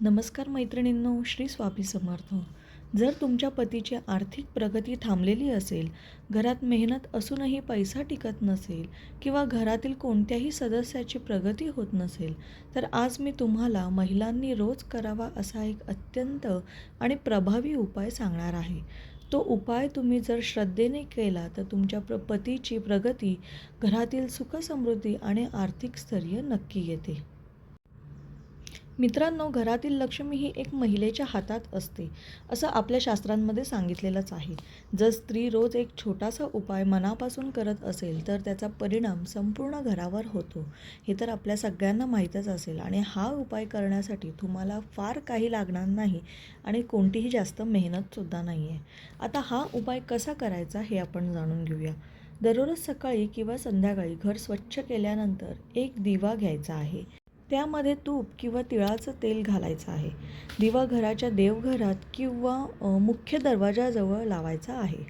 नमस्कार मैत्रिणींनो श्री स्वामी समर्थ. जर तुमच्या पतीची आर्थिक प्रगती थांबलेली असेल घरात मेहनत असूनही पैसा टिकत नसेल किंवा घरातील कोणत्याही सदस्याची प्रगती होत नसेल तर आज मी तुम्हाला महिलांनी रोज करावा असा एक अत्यंत आणि प्रभावी उपाय सांगणार आहे. तो उपाय तुम्ही जर श्रद्धेने केला तर तुमच्या प्र पतीची प्रगती घरातील सुखसमृद्धी आणि आर्थिक स्थैर्य नक्की येते. मित्रांनो घरातील लक्ष्मी ही एक महिलेच्या हातात असते असं आपल्या शास्त्रांमध्ये सांगितलेलंच आहे. जर स्त्री रोज एक छोटासा उपाय मनापासून करत असेल तर त्याचा परिणाम संपूर्ण घरावर होतो. हे तर आपल्या सगळ्यांना माहीतच असेल आणि हा उपाय करण्यासाठी तुम्हाला फार काही लागणार नाही आणि कोणतीही जास्त मेहनतसुद्धा नाही आहे आता हा उपाय कसा करायचा हे आपण जाणून घेऊया. दररोज सकाळी किंवा संध्याकाळी घर स्वच्छ केल्यानंतर एक दिवा घ्यायचा आहे. त्यामध्ये तूप किंवा तिळाचं तेल घालायचं आहे. दिवा घराच्या देवघरात किंवा मुख्य दरवाजाजवळ लावायचा आहे.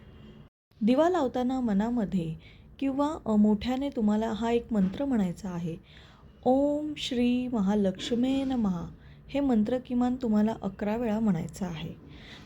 दिवा लावताना मनामध्ये किंवा मोठ्याने तुम्हाला हा एक मंत्र म्हणायचा आहे. ओम श्री महालक्ष्मे महा हे मंत्र किमान तुम्हाला अकरा वेळा म्हणायचं आहे.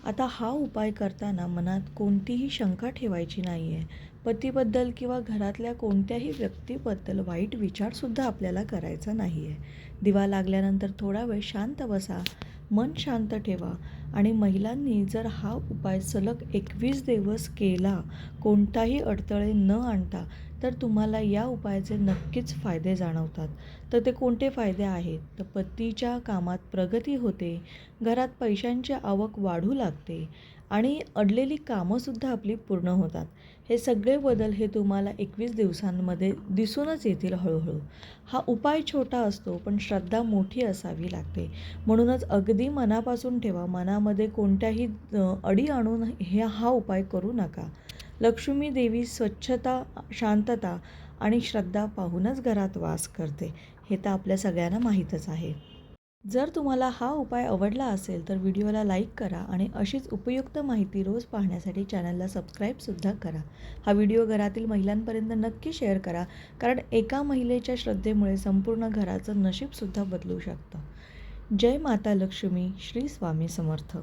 आता हा उपाय करताना मनात कोणतीही शंका ठेवायची नाही आहे पतीबद्दल किंवा घरातल्या कोणत्याही व्यक्तीबद्दल वाईट विचारसुद्धा आपल्याला करायचा नाही आहे दिवा लागल्यानंतर थोडा वेळ शांत बसा. मन शांत ठेवा. आणि महिलांनी जर हा उपाय सलग एकवीस दिवस केला कोणताही अडथळे न आणता तर तुम्हाला या उपायाचे नक्कीच फायदे जाणवतात. तर ते कोणते फायदे आहेत? तर पतीच्या कामात प्रगती होते घरात पैशांची आवक वाढू लागते आणि अडलेली कामंसुद्धा आपली पूर्ण होतात. हे सगळे बदल हे तुम्हाला एकवीस दिवसांमध्ये दिसूनच येतील हळूहळू. हा उपाय छोटा असतो पण श्रद्धा मोठी असावी लागते. म्हणूनच अगदी मनापासून ठेवा मनामध्ये कोणत्याही अडी आणून हे हा उपाय करू नका. लक्ष्मी देवी स्वच्छता शांतता आणि श्रद्धा पाहूनच घरात वास करते. हे तर आपल्या सगळ्यांना माहीतच आहे. जर तुम्हाला हा उपाय आवडला असेल तर व्हिडिओला लाईक करा आणि अशीच उपयुक्त माहिती रोज पाहण्यासाठी चॅनलला सबस्क्राईबसुद्धा करा. हा व्हिडिओ घरातील महिलांपर्यंत नक्की शेअर करा कारण एका महिलेच्या श्रद्धेमुळे संपूर्ण घराचं नशीबसुद्धा बदलू शकतं. जय माता लक्ष्मी श्री स्वामी समर्थ.